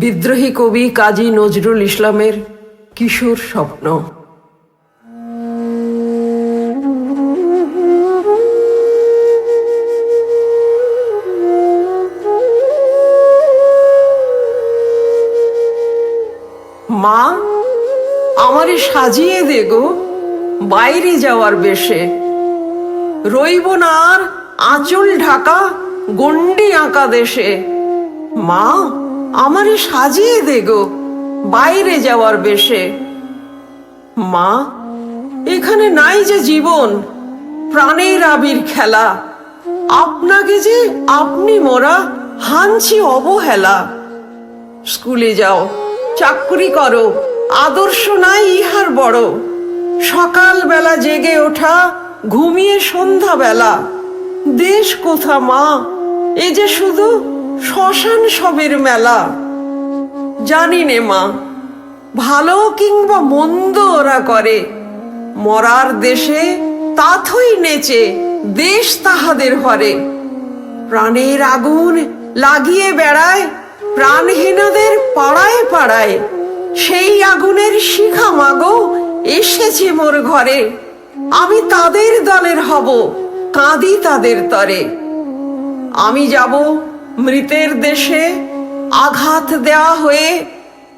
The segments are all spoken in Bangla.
বিদ্রোহী কবি কাজী নজরুল ইসলামের কিশোর স্বপ্ন। মা, আমারে সাজিয়ে দে গো বাইরে যাওয়ার বেশে। রইব না আর আঁচল ঢাকা গন্ডি আঁকা দেশে। মা আমারে সাজিয়ে দে গো, বাইরে যাওয়ার বেশে। মা, এখানে নাই যে জীবন, প্রাণের আবির খেলা। আপনাকে যে আপনি মোরা হানছি অবহেলা। স্কুলে যাও, চাকরি করো, আদর্শ নাই ইহার বড়। সকালবেলা জেগে ওঠা, ঘুমিয়ে সন্ধ্যা বেলা দেশ কোথা মা? এ যে শুধু শ্মশান সবের মেলা। জানি নে মা, ভালো কিংবা মন্দ ওরা করে। মরার দেশে তাথই নেচে, দেশ তাহাদের হরে। প্রাণের আগুন লাগিয়ে বেড়ায়, প্রাণহীনদের পাড়ায় পাড়ায়। সেই আগুনের শিখা মাগো এসেছে মোর ঘরে। আমি তাদের দলের হব, কাঁদি তাদের তরে। আমি যাব মৃতের দেশে আঘাত দেওয়া হয়ে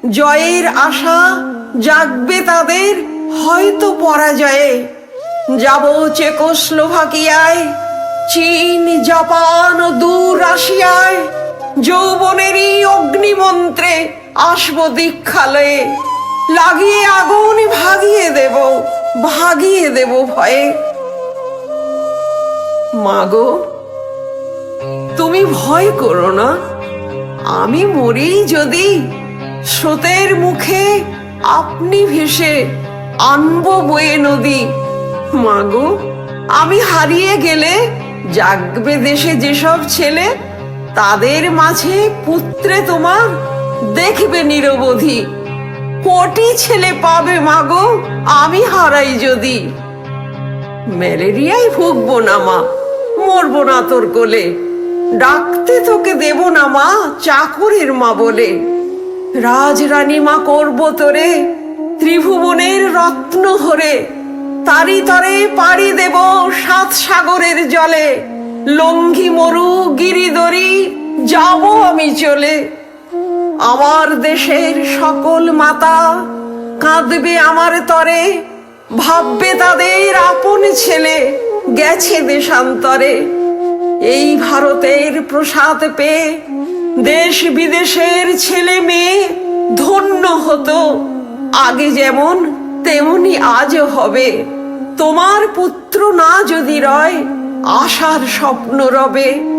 জয়ের আশা জাগবে তাদের হয়তো পরাজয়ে। যাব চেকোস্লোভাকিয়ায়, চীন, জাপান ও দূর রাশিয়ায় যৌবনেরই অগ্নিমন্ত্রে আসব দীক্ষালয়ে। লাগিয়ে আগুন ভাগিয়ে দেব ভাগিয়ে দেব ভয়ে। মাগো তুমি ভয় করো না। আমি মরি যদি স্রোতের মুখে আপনি ভেসে আনব বয়ে নদী। মাগো, আমি হারিয়ে গেলে জাগবে দেশে যেসব ছেলে, তাদের মাঝে পুত্রে তোমার দেখবে নিরবধি। কোটি ছেলে পাবে মাগো, আমি হারাই যদি। ম্যালেরিয়ায় ভুগবো না মা, মরবো না তোর কোলে। ডাকতে তোকে দেব না মা, চাকরের মা বলে। রাজরানী মা করব তোরে, ত্রিভুবনের রত্ন হরে। তারি তরে পাড়ি দেব সাত সাগরের জলে। লঙ্ঘি, মরু গিরিদরি যাব আমি চলে। আমার দেশের সকল মাতা কাঁদবে আমার তরে, ভাববে তাদের আপন ছেলে, গেছে দেশান্তরে। এই ভারতের প্রসাদ পেয়ে দেশ বিদেশের ছেলে মেয়ে ধন্য হতো। আগে যেমন, তেমনি আজ হবে। তোমার পুত্র না যদি রয়, আশার স্বপ্ন রবে।